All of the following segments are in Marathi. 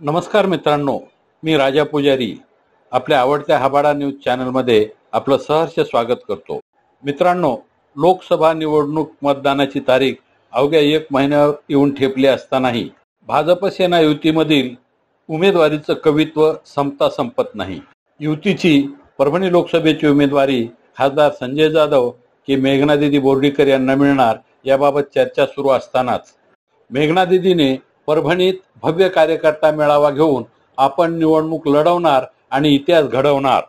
नमस्कार मित्रांनो मी राजा पुजारी आपल्या आवडत्या हबाडा न्यूज चॅनलमध्ये आपलं सहर्ष स्वागत करतो. मित्रांनो लोकसभा निवडणूक मतदानाची तारीख अवघ्या एक महिन्यावर येऊन ठेपली असतानाही भाजप सेना युतीमधील उमेदवारीचं कवित्व संपता संपत नाही. युतीची परभणी लोकसभेची उमेदवारी खासदार संजय जाधव की मेघनादिदी बोर्डीकर यांना मिळणार याबाबत चर्चा सुरू असतानाच. मेघनादिदीने परभणीत भव्य कार्यकर्ता मेळावा घेऊन आपण निवडणूक लढवणार आणि इतिहास घडवणार.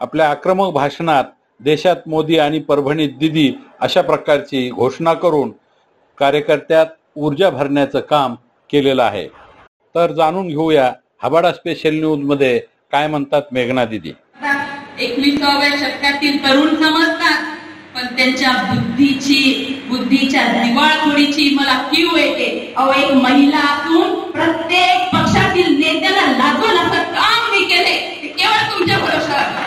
आपल्या आक्रमक भाषणात देशात मोदी आणि परभणीत दिदी अशा प्रकारची घोषणा करून कार्यकर्त्यात ऊर्जा भरण्याचं काम केलेलं आहे. तर जाणून घेऊया हबाडा स्पेशल न्यूजमध्ये काय म्हणतात मेघना दिदी. एकविसाव्या शतकातील तरुण समजतात पण त्यांच्या बुद्धीची बुद्धीच्या दिवाळखोडीची मला अहो एक महिला असून प्रत्येक पक्षातील नेत्याला लागून असं काम मी केले. ते केवळ तुमच्या भरोशावर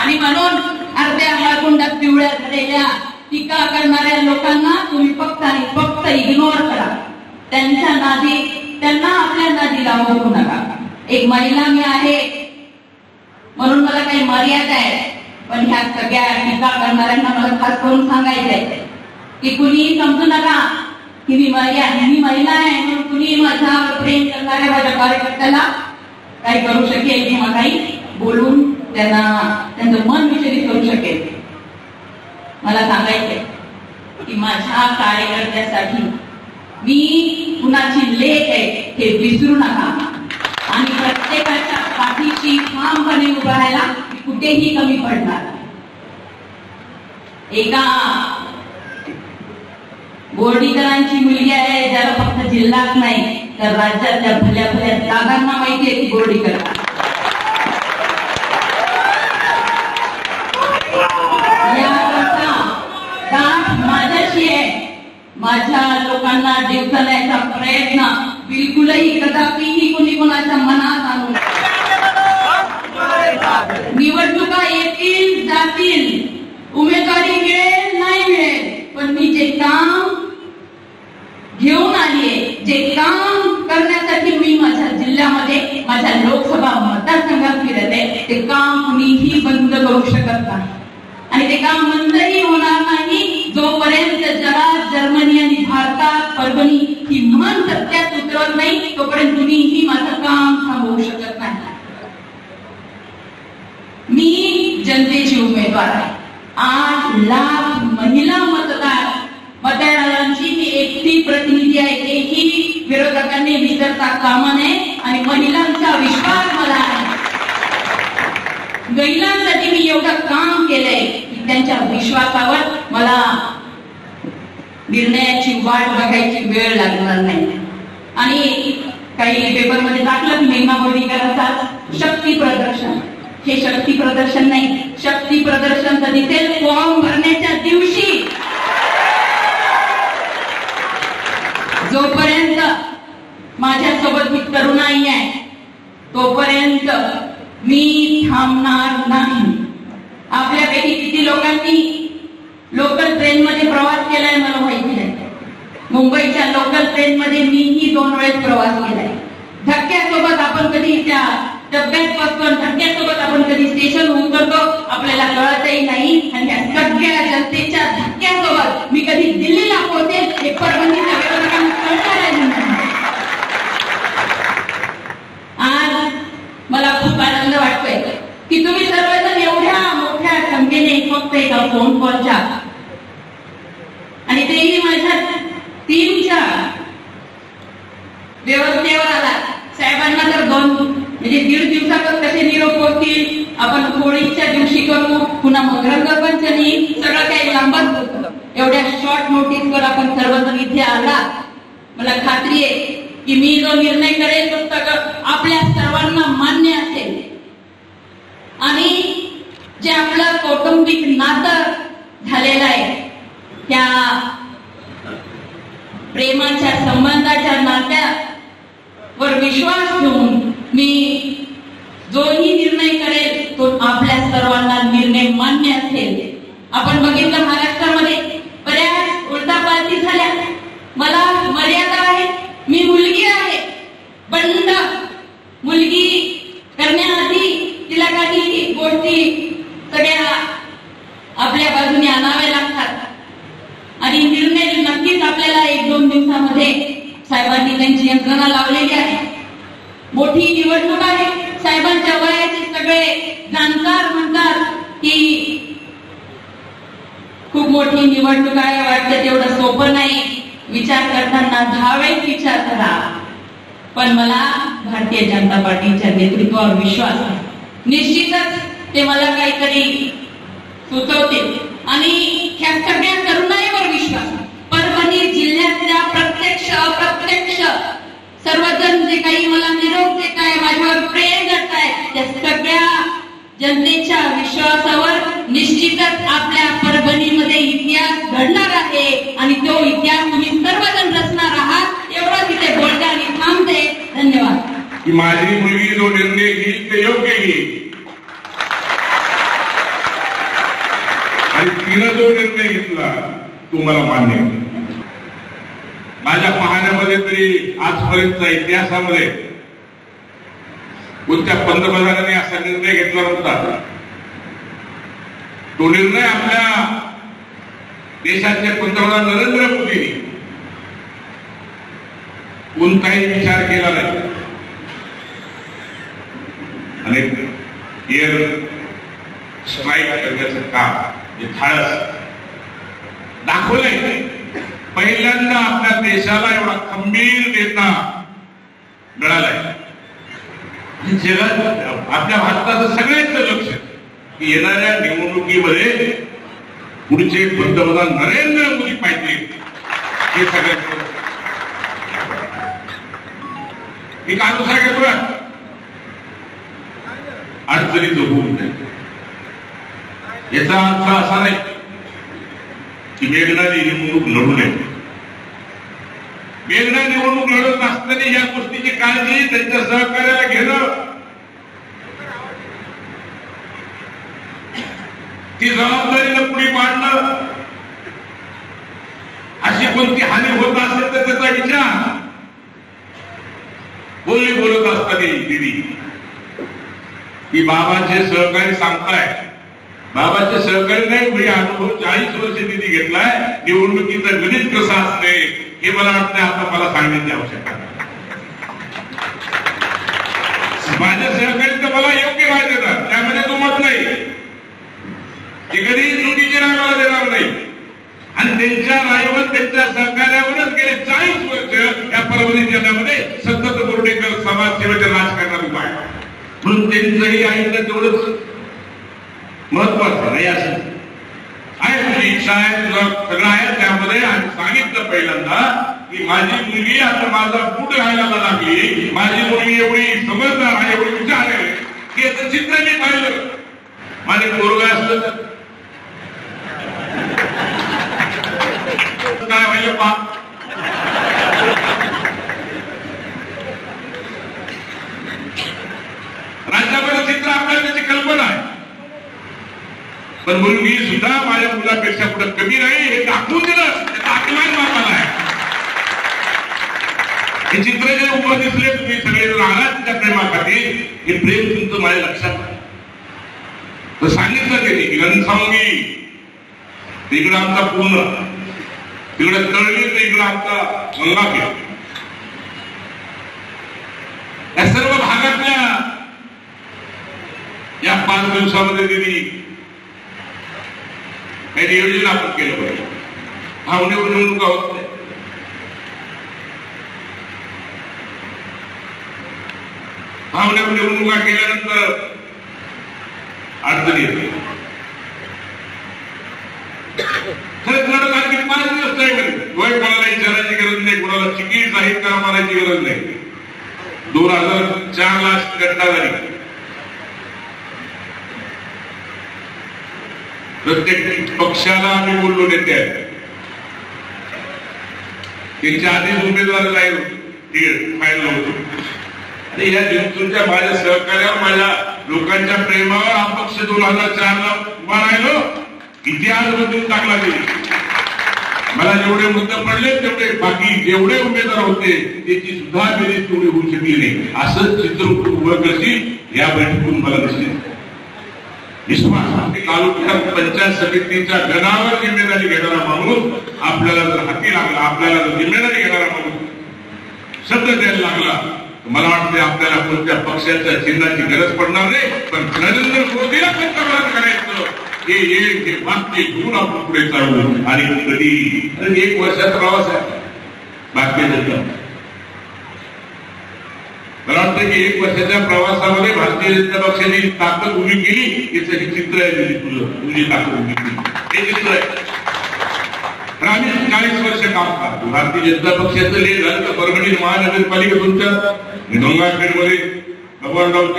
आणि म्हणून अर्ध्या माळकुंडात पिवळ्या झालेल्या टीका करणाऱ्या लोकांना तुम्ही फक्त आणि फक्त इग्नोर करा. त्यांच्या नादी त्यांना आपल्या नादीला लावू नका. एक महिला मी आहे. म्हणून मला काही मर्यादा आहे पण ह्या सगळ्या टीका करणाऱ्यांना मला खास करून सांगायचंय. की कुणी समजू नका की मी महिला मी महिला आहे म्हणून कुणी माझ्यावर प्रेम करणाऱ्या माझ्या कार्यकर्त्याला काही करू शकेल किंवा काही बोलून त्यांना त्यांचं मन विचलित करू शकेल. मला सांगायचंय की माझ्या कार्यकर्त्यासाठी मी कुणाची लेख आहे हे विसरू नका. आणि प्रत्येकाच्या पाठीशी ठामपणे उभं राहायला कुठेही कमी पडणार एका बोर्डीकरांची मुलगी आहे ज्याला फक्त जिल्ह्यात नाही तर राज्यातल्या भल्या भल्या जागांना माहिती आहे की बोर्डीकर माझ्याशी आहे. माझ्या लोकांना जिंकण्याचा प्रयत्न बिलकुलही कदापिही कोणी कोणाच्या मनात आणू नये. निवडणुका येतील जातील उमेदवारी मिळेल नाही मिळेल पण मी जे काम घेऊन आलीये जे काम करण्यासाठी मी माझ्या जिल्ह्यामध्ये माझ्या लोकसभा मतदारसंघात फिरते ते काम कुणीही बंद करू शकत नाही आणि ते काम बंदही होणार नाही जोपर्यंत जगात जर्मनी आणि भारतात परभणी ही मन सत्यात उतरत नाही तोपर्यंत कुणीही माझं काम थांबवू शकत नाही मी जनतेची उमेदवार आहे. आठ लाख महिला मतदार मतदारांची मी एकटी प्रतिनिधी आहे. तेही विरोधकांनी विसरता कामा नये आणि महिलांचा विश्वास मला आहे. महिलांसाठी मी एवढं काम केलंय की त्यांच्या विश्वासावर मला निर्णयाची वाट बघायची वेळ लागणार नाही. आणि काही पेपरमध्ये टाकलं की मेघना बोर्डीकरांचा शक्ती प्रदर्शन. हे शक्ती प्रदर्शन नाही. शक्ती प्रदर्शन तर दिसेल फॉर्म भरण्याच्या दिवशी. जोपर्यंत माझ्यासोबत मी तरुणाई आहे तोपर्यंत मी थांबणार नाही. आपल्यापैकी किती लोकांनी लोकल ट्रेन मध्ये प्रवास केलाय मला माहिती आहे मुंबईच्या लोकल ट्रेन मध्ये मीही दोन वेळेस प्रवास केलाय. धक्क्यासोबत आपण कधी त्या सगळ्यात बसतो धक्क्यासोबत आपण कधी स्टेशन होऊन करतो. आपल्याला कळतही नाही. आणि त्या सगळ्या जनतेच्या धक्क्यासोबत मी कधी दिल्लीला पोहोचेल हे परभणीच्या विरोधकांना कळणार आज मला खूप आनंद वाटतोय की तुम्ही सर्वजण एवढ्या मोठ्या संख्येने फक्त एका फोन कॉलच्या आणि तेही माझ्या टीमच्या व्यवस्थेवर आला साहेबांना तर दोन म्हणजे दीड दिवसातच कसे निरोप होतील. आपण होळीच्या दिवशी करू पुन्हा मग रंगपंचमी सगळं काही लांबत एवढ्या शॉर्ट नोटीसवर आपण सर्वजण इथे आला मला खात्री आहे की मी जो निर्णय करेल तो सगळं आपल्या सर्वांना मान्य असेल. आणि जे आपलं कौटुंबिक नातं झालेलं आहे त्या प्रेमाच्या संबंधाच्या नात्यावर विश्वास ठेवून मी जोही निर्णय करेल तो आपल्या सर्वांना निर्णय मान्य असेल. आपण बघितलं महाराष्ट्रामध्ये बऱ्याच उलटापालटी झाल्या. मला मर्यादा आहे मी मुलगी आहे. बंड मुलगी करण्याआधी तिला काही गोष्टी सगळ्या आपल्या बाजूने आणाव्या लागतात. आणि निर्णय नक्कीच आपल्याला एक दोन दिवसामध्ये साहेबांनी त्यांची यंत्रणा लावलेली आहे. मोठी निवडणूक आहे. साहेबांच्या वयाचे सगळे जाणकार म्हणतात की खूप मोठी निवडणूक आहे. वाटतं तेवढं सोपं नाही. विचार करताना दहा वेळेस विचार करा. पण मला भारतीय जनता पार्टीच्या नेतृत्वावर विश्वास आहे. निश्चितच ते मला काहीतरी सुचवतील. आणि ह्या सगळ्या सर्वजण जे काही मला निरोप देत आहे माझ्यावर प्रेम करताय त्या सगळ्या जनतेच्या विश्वासावर निश्चितच आपल्या परभणीमध्ये इतिहास घडणार आहे. आणि तो इतिहास तुम्ही सर्वजण रचणार आहात एवढं तिथे बोलते आणि थांबते. धन्यवाद. माझी मुलगी जो निर्णय घेईल ते योग्य घेईल. आणि तिनं जो निर्णय घेतला तो मला मान्य माझ्या पाहण्यामध्ये तरी आजपर्यंतच्या इतिहासामध्ये कोणत्या पंतप्रधानांनी असा निर्णय घेतला नव्हता. तो निर्णय आपल्या देशाचे पंतप्रधान नरेंद्र मोदींनी कोणताही विचार केला नाही. आणि एअर स्ट्राईक करण्याचं काम जे धाडस दाखवलंय. पहिल्यांदा आपल्या देशाला एवढा खंबीर नेता मिळालाय. जगात आपल्या भारताचं सगळ्यांचं लक्ष की येणाऱ्या निवडणुकीमध्ये पुढचे पंतप्रधान नरेंद्र मोदी पाहिजे हे सगळ्यांचं मी कानुसार घेतोय. अडचणीचं होऊ नये याचा अर्थ असा नाही की मेघनाने निवडणूक लढू नये. वेगळं निवडणूक लढत असताना या गोष्टीची काळजी त्यांच्या सहकार्याला घेणं. ती जबाबदारीनं पुढे पाडणं. अशी कोणती हानी होत असेल तर त्याचा विचार. बोलली बोलत असताना दिदी की बाबांचे सहकारी सांगताय. बाबांचे सहकारी नाही पुढे अनुभव चाळीस वर्ष दिदी घेतलाय. निवडणुकीचं गणित कसं असते? हे मला वाटतं आता मला सांगण्याची आवश्यकता माझ्या सहकारी तर मला योग्य राय देतात. त्यामध्ये तो मत नाही. ते कधी चुकीची राय मला देणार नाही. आणि त्यांच्या रायवर त्यांच्या सहकार्यावरच गेले चाळीस वर्ष या परभणी जिल्ह्यामध्ये सतत बोर्डेकर समाजसेवेच्या राजकारणात उभा आहे. म्हणून त्यांचंही आयुष्य तेवढंच महत्वाचं नाही असं आहे तुझी सगळं आहे त्यामध्ये. आणि सांगितलं पहिल्यांदा की माझी मुलगी आता माझा बूट घालायला लागली. माझी मुलगी एवढी समजदार आहे एवढी विचार आहे की याचं चित्र मी पाहिलं. माझे पोरगा असलं तर. काय पाहिजे पा राज्यामध्ये चित्र आपल्याला त्याची कल्पना आहे पण म्हणून मी सुद्धा माझ्या मुलापेक्षा पुढे कमी नाही हे दाखवून दिलं. त्याचा अभिमान मारला आहे. हे चित्र जे उभं दिसले तुम्ही सगळे जण आलात त्या प्रेमाखाली हे प्रेम तुमचं माझ्या लक्षात तर सांगितलं त्यांनी की तिकडं आमचा पूर्ण. तिकडे तळली तर इकडं आमचा गंगाखेड या सर्व भागातल्या या पाच दिवसामध्ये दिली हे नियोजन आपण केलं पाहिजे. भावनेवर निवडणुका होत नाही भावनेवर निवडणुका केल्यानंतर अडचणी येते. खरं लढत आणखी पाच दिवस नाही. म्हणजे डोळे कोणाला विचारायची गरज नाही कोणाला चिकीट जाहीर करा मारायची गरज नाही. दोन हजार चार ला घटना झाली प्रत्येक पक्षाला आम्ही बोललो नेते आहेत त्यांच्या आधीच उमेदवार जाहीर फाईल नव्हतो आणि या दिवसांच्या माझ्या सहकार्यावर माझ्या लोकांच्या प्रेमावर हा पक्ष दोन हजार चार ला उभा राहिलो. इतिहास बदलून टाकला गेला मला जेवढे मुद्दे पडले तेवढे बाकी जेवढे उमेदवार होते त्याची सुद्धा बेरीज तेवढी होऊ शकली नाही. असं चित्र उभं करशील या बैठकीतून मला दिसले. विश्वास तालुक्यात पंचायत समितीच्या गणावर जिम्मेदारी घेणारा माणूस आपल्याला जर हाती लागला आपल्याला जर जिम्मेदारी घेणारा माणूस शब्द द्यायला लागला मला वाटते आपल्याला कोणत्या पक्षाच्या चिन्हाची गरज पडणार नाही पण नरेंद्र मोदीला पंतप्रधान करायचं. हे एक हे वाक्य घेऊन आपण पुढे चालू. आणि कधी एक वर्षाचा प्रवास आहे. बाकी मला वाटतं की एक वर्षाच्या प्रवासामध्ये भारतीय जनता पक्षाने ताकद उभी केली. याचं हे चित्र आहे तुझी तुझं तुझी ताकद उभी केली हे चित्र आहे. आम्ही चाळीस वर्ष काम करतो भारतीय जनता पक्षाचं लेख झालं तर परभणी महानगरपालिका तुमच्या मध्ये भगवानराव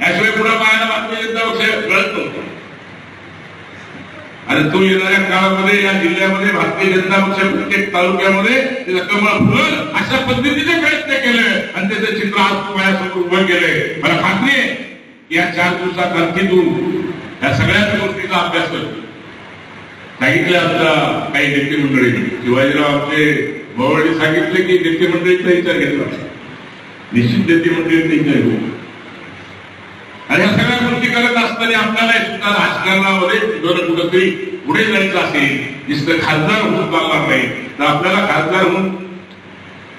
याशिवाय पुढे पाहायला भारतीय जनता पक्ष गळत नव्हतं. आणि तो येणाऱ्या काळामध्ये या जिल्ह्यामध्ये भारतीय जनता पक्ष प्रत्येक तालुक्यामध्ये त्याचं कमळ फुलं अशा पद्धतीने प्रयत्न केले. आणि त्याचं चित्र आज माझ्यासमोर उभं केलंय. मला खात्री आहे या चार दिवसात आणखीतून या सगळ्याच गोष्टीचा अभ्यास करतो सांगितलं आता काही नेते मंडळी शिवाजीराव आमचे भवडी सांगितले की नेते मंडळीचा विचार घेतला निश्चित नेते मंडळीचा विचार घेऊ. आणि या सगळ्या गोष्टी करत असताना आपल्याला सुद्धा राजकारणामध्ये कुठं कुठंतरी पुढे जायचं असेल, नुसतं खासदार होऊन चालणार नाही. तर आपल्याला खासदार होऊन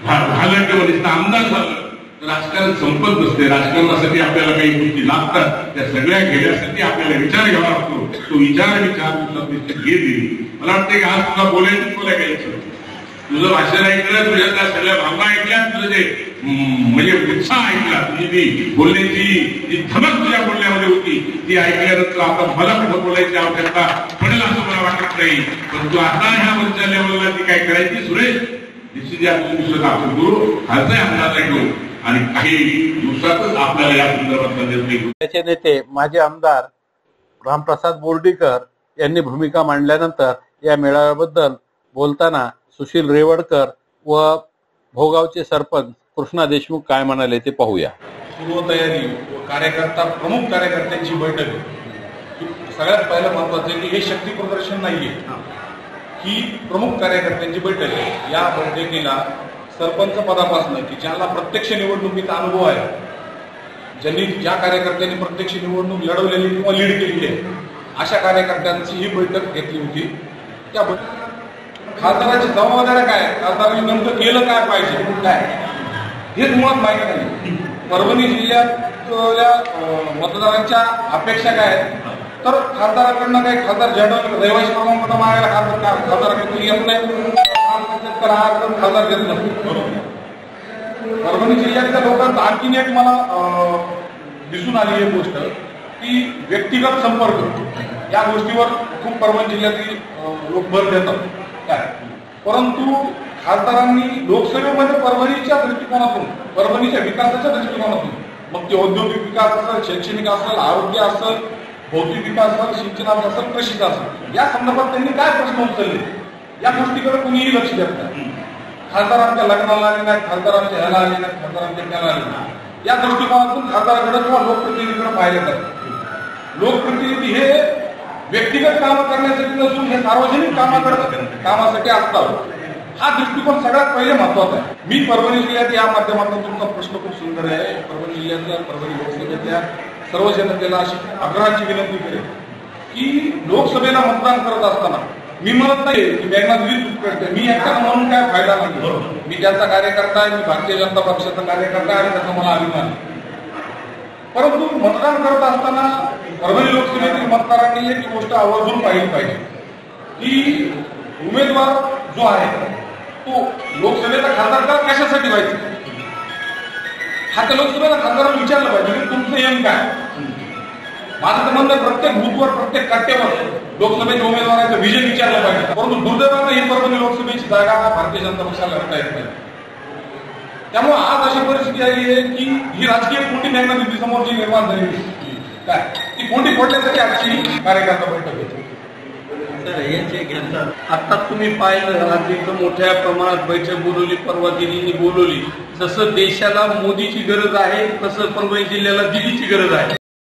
झालं किंवा नुसतं आमदार झालं राजकारण संपत नसते. राजकारणासाठी आपल्याला काही गोष्टी लागतात. त्या सगळ्या घेण्यासाठी आपल्याला विचार घ्यावा लागतो. तो विचार विचार दिली मला वाटतं की आज तुला बोलायचं, तुला घ्यायचं. तुझं भाषण ऐकलं, तुझ्या त्या सगळ्या भावना ऐकल्या, तुझं म्हणजे उत्साह ऐकला तुझी ती बोलण्याची जी धमक तुझ्या बोलण्यामध्ये होती ती ऐकल्यानंतर आता मला कुठं बोलायची आवश्यकता? पडेल असं मला वाटत नाही. परंतु आता ह्या वरच्या लेवलला ती काय करायची सुरेश? निश्चित या दिवसात आपण करू खालचा अंदाज ऐकू आणि काही दिवसातच आपल्याला या संदर्भातला निर्णय त्याचे नेते माजी आमदार रामप्रसाद बोर्डीकर यांनी भूमिका मांडल्यानंतर या मेळाव्याबद्दल बोलताना सुशील रेवडकर व भोगावचे सरपंच कृष्णा देशमुख काय म्हणाले ते पाहूया. पूर्वतयारी व कार्यकर्ता प्रमुख कार्यकर्त्यांची बैठक. ही सगळ्यात पहिलं महत्वाचं आहे की हे शक्ती प्रदर्शन नाहीये. ही. प्रमुख कार्यकर्त्यांची बैठक आहे. या बैठकीला सरपंच पदापासून की ज्याला प्रत्यक्ष निवडणुकीचा अनुभव आहे ज्यांनी ज्या कार्यकर्त्यांनी प्रत्यक्ष निवडणूक लढवलेली किंवा लीड केलेली आहे अशा कार्यकर्त्यांची ही बैठक घेतली होती. त्या बैठक खासदाराची जबाबदाऱ्या काय खासदारांनी नेमकं केलं काय पाहिजे? काय? हेच मुळात माहीत नाही. परभणी जिल्ह्यातल्या मतदारांच्या अपेक्षा काय आहेत? तर खासदाराकडनं काही खासदार झेंडा रहिवासी प्रमाणपत्र मागायला खासदार का- खासदाराकडे येत नाही तर खासदार घेत नाही. परभणी जिल्ह्यातल्या लोकांचा आणखीन एक मला दिसून आली एक गोष्ट की व्यक्तिगत संपर्क. या गोष्टीवर खूप परभणी जिल्ह्यातील लोक भर देतात. काय? परंतु खासदारांनी लोकसभेमध्ये परभणीच्या दृष्टिकोनातून परभणीच्या विकासाच्या दृष्टिकोनातून मग ते औद्योगिक विकास असेल शैक्षणिक असेल आरोग्य असेल भौतिक विकास असेल सिंचनाचा असेल कृषीचा असेल या संदर्भात त्यांनी काय प्रश्न उचलले? या गोष्टीकडे कुणीही लक्ष देत नाही. खासदारांच्या लग्नाला आले नाही खासदारांच्या ह्याला आले नाही खासदारांच्या त्याला आले नाही या दृष्टिकोनातून खासदाराकडे किंवा लोकप्रतिनिधीकडे पाहिले जातात लोकप्रतिनिधी हे व्यक्तिगत कामं करण्यासाठी नसून हे सार्वजनिक कामाकडे कामासाठी असतात. हा दृष्टिकोन सगळ्यात पहिले महत्त्वाचा आहे. मी परभणी जिल्ह्यात या माध्यमातून तुमचा प्रश्न खूप सुंदर आहे. परभणी जिल्ह्यातल्या परभणी लोकसभेतल्या सर्व जनतेला अशी आग्रहाची विनंती करेन की लोकसभेला मतदान करत असताना मी म्हणत नाही की दिली चूक करते. मी एकटा म्हणून काय फायदा नाही. मी त्याचा कार्यकर्ता आहे मी भारतीय जनता पक्षाचा कार्यकर्ता आहे आणि त्याचा मला अभिमान आहे. परंतु मतदान करत असताना परभणी लोकसभेतील मतदारांनी एक गोष्ट आवर्जून पाहिली पाहिजे. की उमेदवार जो आहे तो लोकसभेचा खासदार कशासाठी व्हायचं? हा त्या लोकसभेला खासदारांना विचारलं पाहिजे की तुमचं एम काय? माझं तर म्हणणं प्रत्येक बुथवर प्रत्येक कट्ट्यावर लोकसभेच्या उमेदवाराचं विजय विचारलं पाहिजे. परंतु दुर्दैवानं ही परभणी लोकसभेची जागा भारतीय जनता पक्षाला लढता येत नाही. त्यामुळे आज अशी परिस्थिती आली आहे की ही राजकीय कोणती मेघना समोर जी निर्माण झाली काय? ती कोणती फोडण्यासाठी आजची कार्यकर्ता बैठक होती याचे घेतात. आता तुम्ही पाहिलं आज एकदम मोठ्या प्रमाणात बैठक बोलवली परवा दिल्लीने बोलवली. जसं देशाला मोदीची गरज आहे तसं परभणी जिल्ह्याला दिल्लीची गरज आहे.